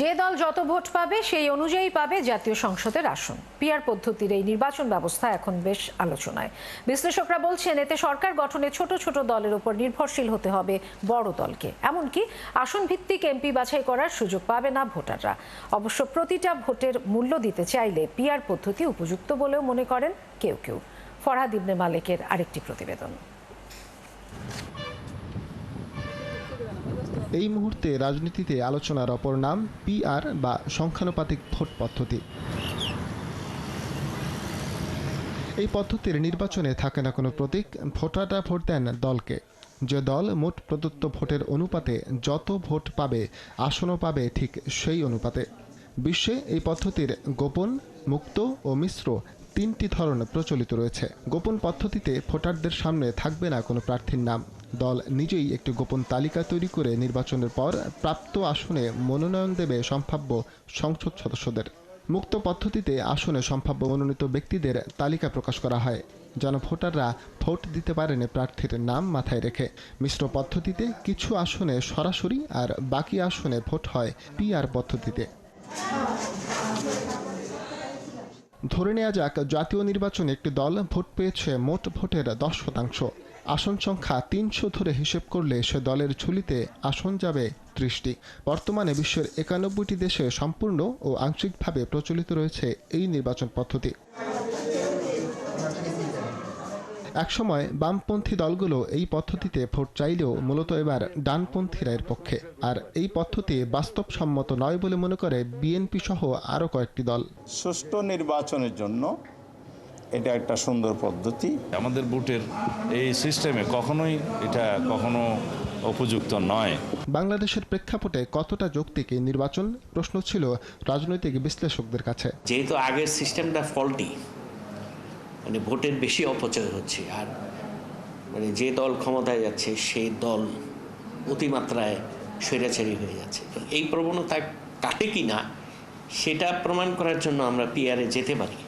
যে দল যত ভোট পাবে, সেই অনুযায়ী পাবে জাতীয় সংসদের আসন। পিআর পদ্ধতির এই নির্বাচন ব্যবস্থা এখন বেশ আলোচনায়। বিশ্লেষকরা বলছেন, এতে সরকার গঠনে ছোট ছোট দলের উপর নির্ভরশীল হতে হবে বড় দলকে। এমনকি আসন ভিত্তিক এমপি বাছাই করার সুযোগ পাবে না ভোটাররা। অবশ্য প্রতিটা ভোটের মূল্য দিতে চাইলে পিআর পদ্ধতি উপযুক্ত বলেও মনে করেন কেউ কেউ। ফরহাদ ইবনে মালিকের আরেকটি প্রতিবেদন। এই মুহূর্তে রাজনীতিতে আলোচনার অপর নাম পিআর বা সংখ্যানুপাতিক ভোট পদ্ধতি। এই পদ্ধতির নির্বাচনে থাকে না কোনো প্রতীক, ভোটাররা ভোট দেন দলকে। যে দল মোট প্রদত্ত ভোটের অনুপাতে যত ভোট পাবে, আসনও পাবে ঠিক সেই অনুপাতে। বিশ্বে এই পদ্ধতির গোপন, মুক্ত ও মিশ্র তিনটি ধরন প্রচলিত রয়েছে। গোপন পদ্ধতিতে ভোটারদের সামনে থাকবে না কোনো প্রার্থীর নাম। দল নিজেই একটি গোপন তালিকা তৈরি করে নির্বাচনের পর প্রাপ্ত আসনে মনোনয়ন দেবে সম্ভাব্য সংসদ সদস্যদের। মুক্ত পদ্ধতিতে আসনে সম্ভাব্য মনোনীত ব্যক্তিদের তালিকা প্রকাশ করা হয়। যেন ভোটাররা ভোট দিতে পারেন প্রার্থীর নাম মাথায় রেখে। মিশ্র পদ্ধতিতে কিছু আসনে সরাসরি আর বাকি আসনে ভোট হয় পিআর পদ্ধতিতে। ধরে নেওয়া যাক, জাতীয় নির্বাচনে একটি দল ভোট পেয়েছে মোট ভোটের দশ শতাংশ। আসন সংখ্যা তিনশো ধরে হিসেব করলে সে দলের ঝুলিতে আসন যাবে ত্রিশটি। বর্তমানে বিশ্বের একানব্বইটি দেশে সম্পূর্ণ ও আংশিকভাবে প্রচলিত রয়েছে এই নির্বাচন পদ্ধতি। একসময় বামপন্থী দলগুলো এই পদ্ধতিতে ভোট চাইলেও মূলত এবার ডানপন্থীরা এর পক্ষে। আর এই পদ্ধতি বাস্তবসম্মত নয় বলে মনে করে বিএনপি সহ আরও কয়েকটি দল। সুষ্ঠু নির্বাচনের জন্য এটা একটা সুন্দর পদ্ধতি। আমাদের বুটের এই সিস্টেমে কখনোই এটা কখনো উপযুক্ত নয়। বাংলাদেশের প্রেক্ষাপটে কতটা যৌক্তিক এই নির্বাচন? প্রশ্ন ছিল রাজনৈতিক বিশ্লেষকদের কাছে। যেহেতু আগের সিস্টেমটা ফল্টি মানে ভোটের বেশি অপচয় হচ্ছে। আর মানে যে দল ক্ষমতায় যাচ্ছে, সেই দল অতিমাত্রায় স্বৈরাচারী হয়ে যাচ্ছে। তো এই প্রবণতা কাটে কি না, সেটা প্রমাণ করার জন্য আমরা পিআরে যেতে পারি।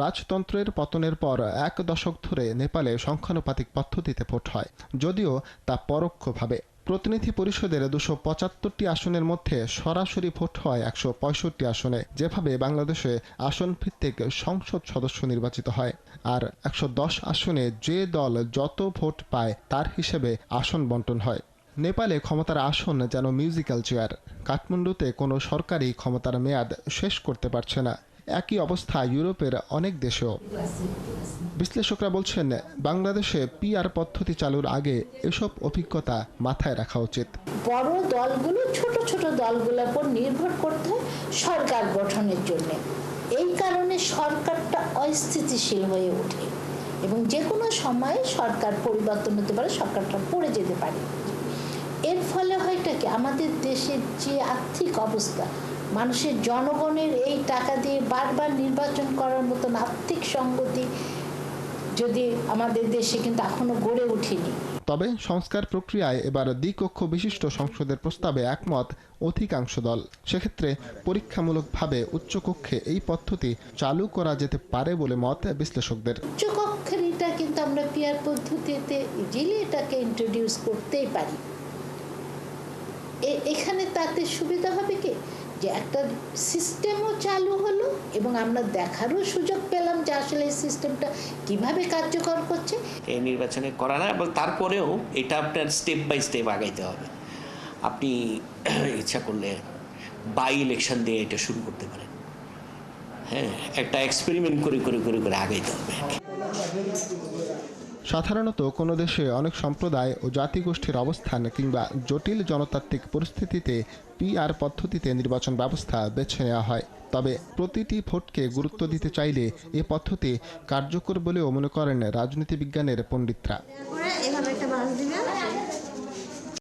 রাজতন্ত্রের পতনের পর এক দশক ধরে নেপালে সংখ্যানুপাতিক পদ্ধতিতে ভোট হয়, যদিও তা পরোক্ষভাবে। প্রতিনিধি পরিষদের দুশো পঁচাত্তরটি আসনের মধ্যে সরাসরি ভোট হয় একশো পঁয়ষট্টি আসনে, যেভাবে বাংলাদেশে আসন ভিত্তিক সংসদ সদস্য নির্বাচিত হয়। আর একশো দশ আসনে যে দল যত ভোট পায় তার হিসেবে আসন বন্টন হয়। নেপালে ক্ষমতার আসন যেন মিউজিক্যাল চেয়ার, কাঠমান্ডুতে কোনো সরকারই ক্ষমতার মেয়াদ শেষ করতে পারছে না। একই অবস্থা ইউরোপের অনেক দেশেও। বিশ্লেষকরা বলছেন, বাংলাদেশে পিআর পদ্ধতি চালুর আগে এসব অভিজ্ঞতা মাথায় রাখা উচিত। বড় দলগুলো ছোট ছোট দলগুলোর উপর নির্ভর করতে সরকার গঠনের জন্য। এই কারণে সরকারটা অস্থিতিশীল হয়ে ওঠে এবং যে কোনো সময়ে সরকার পরিবর্তন হতে পারে, সরকারটা পড়ে যেতে পারে। এর ফলে হয়টা কি? আমাদের দেশের যে আর্থিক অবস্থা মানুষের জনগণের এই টাকা দিয়ে বারবার নির্বাচন করার মতন আর্থিক সঙ্গতি যদি আমাদের দেশে কিন্তু এখনও গড়ে ওঠেনি। তবে সংস্কার প্রক্রিয়ায় এবার দ্বিকক্ষ বিশিষ্ট সংসদের প্রস্তাবে একমত অধিকাংশ দল। সেক্ষেত্রে পরীক্ষামূলকভাবে উচ্চকক্ষে এই পদ্ধতি চালু করা যেতে পারে বলে মত বিশ্লেষকদের। উচ্চকক্ষের এটা কিন্তু আমরা পিয়ার পদ্ধতিতে ইজিলি এটাকে ইন্ট্রোডিউস করতেই পারি। এখানে তাতে সুবিধা হবে কি? যে একটা সিস্টেমও চালু হলো এবং আমরা দেখারও সুযোগ পেলাম যে আসলে এই সিস্টেমটা কীভাবে কার্যকর করছে। এই নির্বাচনে করা না, এবং তারপরেও এটা আপনার স্টেপ বাই স্টেপ আগাইতে হবে। আপনি ইচ্ছা করলে বাই ইলেকশন দিয়ে এটা শুরু করতে পারেন। হ্যাঁ একটা এক্সপেরিমেন্ট করে করে করে করে আগাইতে হবে। সাধারণত কোনো দেশে অনেক সম্প্রদায় ও জাতিগোষ্ঠীর অবস্থান কিংবা জটিল জনতাত্ত্বিক পরিস্থিতিতে পিআর পদ্ধতিতে নির্বাচন ব্যবস্থা বেছে নেওয়া হয়। তবে প্রতিটি ভোটকে গুরুত্ব দিতে চাইলে এ পদ্ধতি কার্যকর বলেও মনে করেন রাজনীতি বিজ্ঞানের পণ্ডিতরা